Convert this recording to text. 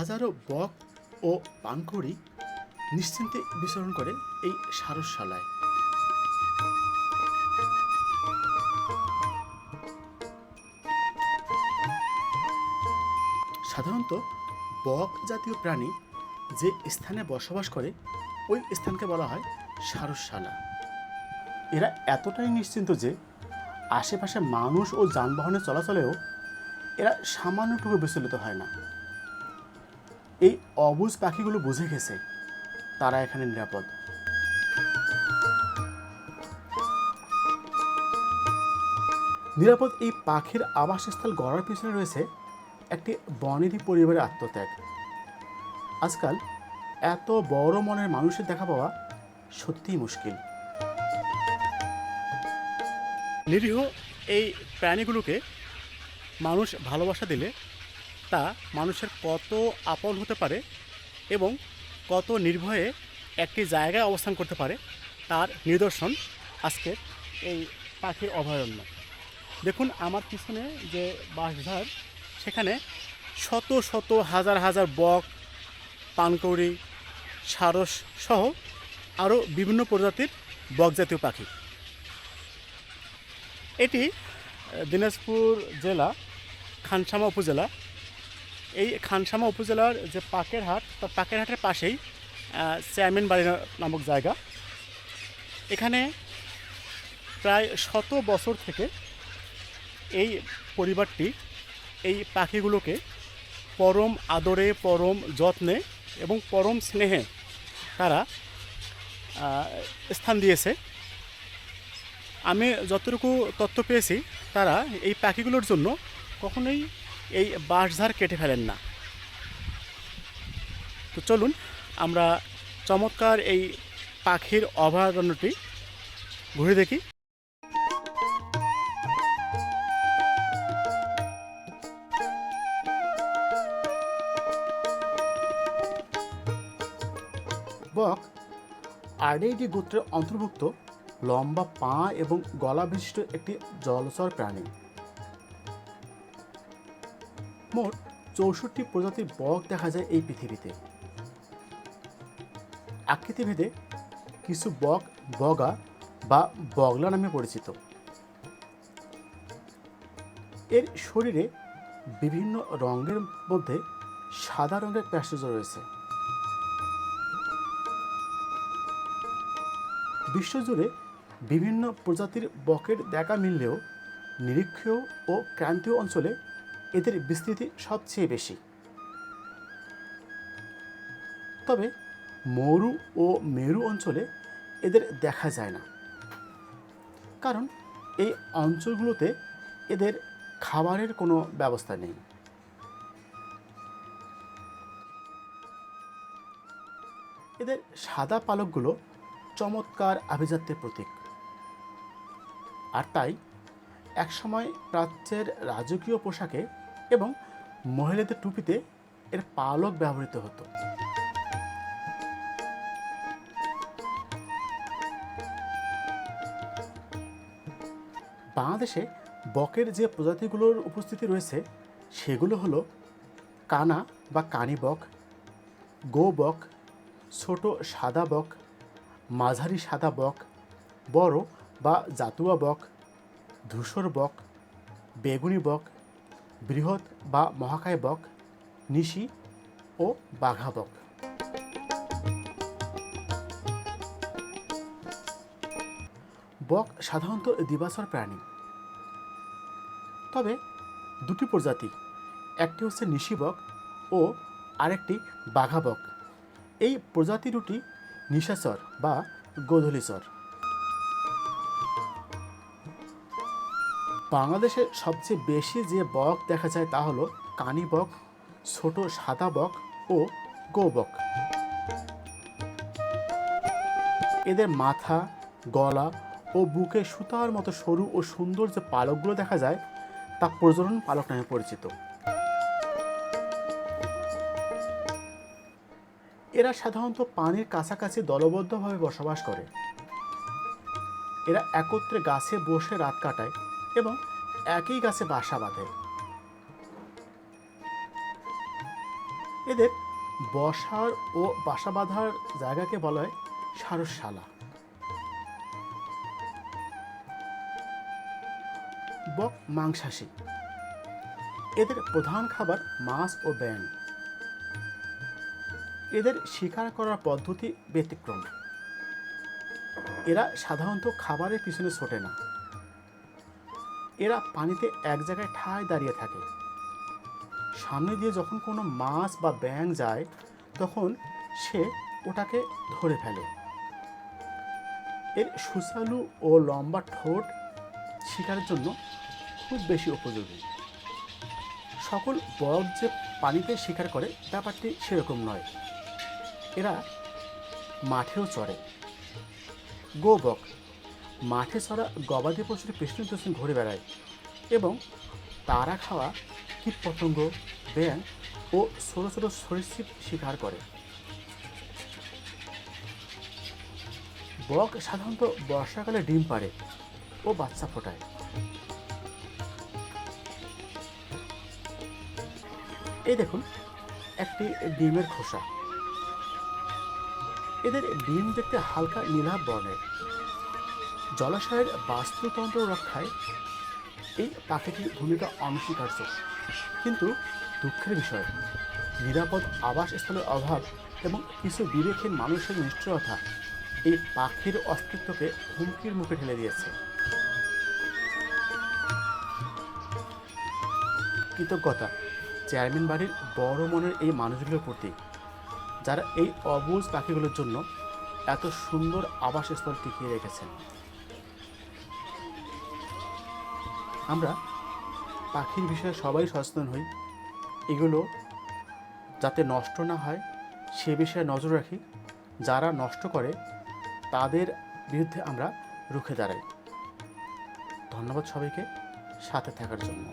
হাজারো বক ও পানকড়ি নিশ্চিন্তে বিচরণ করে এই সারসশালায়। সাধারণত বক জাতীয় প্রাণী যে স্থানে বসবাস করে, ওই স্থানকে বলা হয় সারসশালা। এরা এতটাই নিশ্চিন্ত যে আশেপাশে মানুষ ও যানবাহনের চলাচলেও এরা সামান্যটুকু বিচলিত হয় না। এই অবুজ পাখিগুলো বুঝে গেছে তারা এখানে নিরাপদ। নিরাপদ এই পাখির আবাসস্থল গড়ার পিছনে রয়েছে একটি বনেদি পরিবারের আত্মত্যাগ। আজকাল এত বড় মনের মানুষের দেখা পাওয়া সত্যিই মুশকিল। নিরীহ এই প্রাণীগুলোকে মানুষ ভালোবাসা দিলে তা মানুষের কত আপন হতে পারে এবং কত নির্ভয়ে একটি জায়গায় অবস্থান করতে পারে, তার নিদর্শন আজকের এই পাখির অভয়ারণ্য। দেখুন আমার পিছনে যে বাঁশঝাড়, সেখানে শত শত হাজার হাজার বক, পানকৌড়ি, সারস সহ আরও বিভিন্ন প্রজাতির বক জাতীয় পাখি। এটি দিনাজপুর জেলা, খানসামা উপজেলা এই খানসামা উপজেলার যে পাকের হাট তার পাকের হাটের পাশেই চেয়ারম্যান বাড়ি নামক জায়গা। এখানে প্রায় শত বছর থেকে এই পরিবারটি এই পাখিগুলোকে পরম আদরে, পরম যত্নে এবং পরম স্নেহে তারা স্থান দিয়েছে। আমি যতটুকু তথ্য পেয়েছি, তারা এই পাখিগুলোর জন্য কখনোই এই বাঁশঝাড় কেটে ফেলেন না। তো চলুন, আমরা চমৎকার এই পাখির অভয়ারণ্যটি ঘুরে দেখি। বক আরডেইডি গোত্রের অন্তর্ভুক্ত লম্বা পা এবং গলা বিশিষ্ট একটি জলচর প্রাণী। মোট চৌষট্টি প্রজাতির বক দেখা যায় এই পৃথিবীতে। আকৃতিভেদে কিছু বক বগা বা বগলা নামে পরিচিত। এর শরীরে বিভিন্ন রঙের মধ্যে সাদা রঙের প্যাসেজ রয়েছে। বিশ্বজুড়ে বিভিন্ন প্রজাতির বকের দেখা মিললেও নিরীক্ষীয় ও ক্রান্তীয় অঞ্চলে এদের বিস্তৃতি সবচেয়ে বেশি। তবে মরু ও মেরু অঞ্চলে এদের দেখা যায় না। কারণ এই অঞ্চলগুলোতে এদের খাবারের কোনো ব্যবস্থা নেই। এদের সাদা পালকগুলো চমৎকার আভিজাত্যের প্রতীক। আর তাই একসময় প্রাচ্যের রাজকীয় পোশাকে এবং মহিলাদের টুপিতে এর পালক ব্যবহৃত হতো। বাংলাদেশে বকের যে প্রজাতিগুলোর উপস্থিতি রয়েছে, সেগুলো হলো কানা বা কানি বক, গো বক, ছোট সাদা বক, মাঝারি সাদা বক, বড় বা জাতুয়া বক, ধূসর বক, বেগুনি বক বৃহৎ বা মহাকায় বক, নিশি ও বাঘা বক। বক সাধারণত দিবাসর প্রাণী। তবে দুটি প্রজাতি, একটি হচ্ছে নিশি বক ও আরেকটি বাঘা বক। এই প্রজাতি দুটি নিশাচর বা গোধূলিচর বাংলাদেশে সবচেয়ে বেশি যে বক দেখা যায় তা হলো কানি বক, ছোট সাদা বক ও গো বক। এদের মাথা, গলা ও বুকে সুতার মতো সরু ও সুন্দর যে পালকগুলো দেখা যায়, তা প্রজনন পালক নামে পরিচিত। এরা সাধারণত পানির কাছাকাছি দলবদ্ধভাবে বসবাস করে। এরা একত্রে গাছে বসে রাত কাটায়। এবং একই গাছে বাসা বাঁধে। এদের বসার ও বাসা বাঁধার জায়গাকে বলা হয় সারসশালা। বক মাংসাশী। এদের প্রধান খাবার মাছ ও ব্যাং এদের শিকার করার পদ্ধতি ব্যতিক্রম। এরা সাধারণত খাবারের পিছনে ছোটে না। এরা পানিতে এক জায়গায় ঠায় দাঁড়িয়ে থাকে। সামনে দিয়ে যখন কোনো মাছ বা ব্যাং যায়, তখন সে ওটাকে ধরে ফেলে। এর সুস্বাদু ও লম্বা ঠোঁট শিকারের জন্য খুব বেশি উপযোগী। সকল বক যে পানিতে শিকার করে, ব্যাপারটি সেরকম নয়। এরা মাঠেও চড়ে। গোবক মাঠে চড়া গবাদি পশুর পেছনে পেছনে ঘুরে বেড়ায় এবং তারা খাওয়া কীট পতঙ্গ ব্যাং ও ছোটো ছোটো সরীসৃপ শিকার করে। বক সাধারণত বর্ষাকালে ডিম পাড়ে ও বাচ্চা ফোটায়। এই দেখুন, একটি ডিমের খোসা। এদের ডিম দেখতে হালকা নীলাভ বর্ণের। জলাশয়ের বাস্তুতন্ত্র রক্ষায় এই পাখিটির ভূমিকা অনস্বীকার্য। কিন্তু দুঃখের বিষয়, নিরাপদ আবাসস্থলের অভাব এবং কিছু বিবেকহীন মানুষের নিশ্চয়তা এই পাখির অস্তিত্বকে হুমকির মুখে ঠেলে দিয়েছে। কৃতজ্ঞতা, চেয়ারম্যান বাড়ির বড় মনের এই মানুষগুলোর প্রতি, যারা এই অবুজ পাখিগুলোর জন্য এত সুন্দর আবাসস্থল টিকিয়ে রেখেছেন। আমরা পাখির বিষয়ে সবাই সচেতন হই। এগুলো যাতে নষ্ট না হয়, সে বিষয়ে নজর রাখি। যারা নষ্ট করে, তাদের বিরুদ্ধে আমরা রুখে দাঁড়াই। ধন্যবাদ সবাইকে, সাথে থাকার জন্য।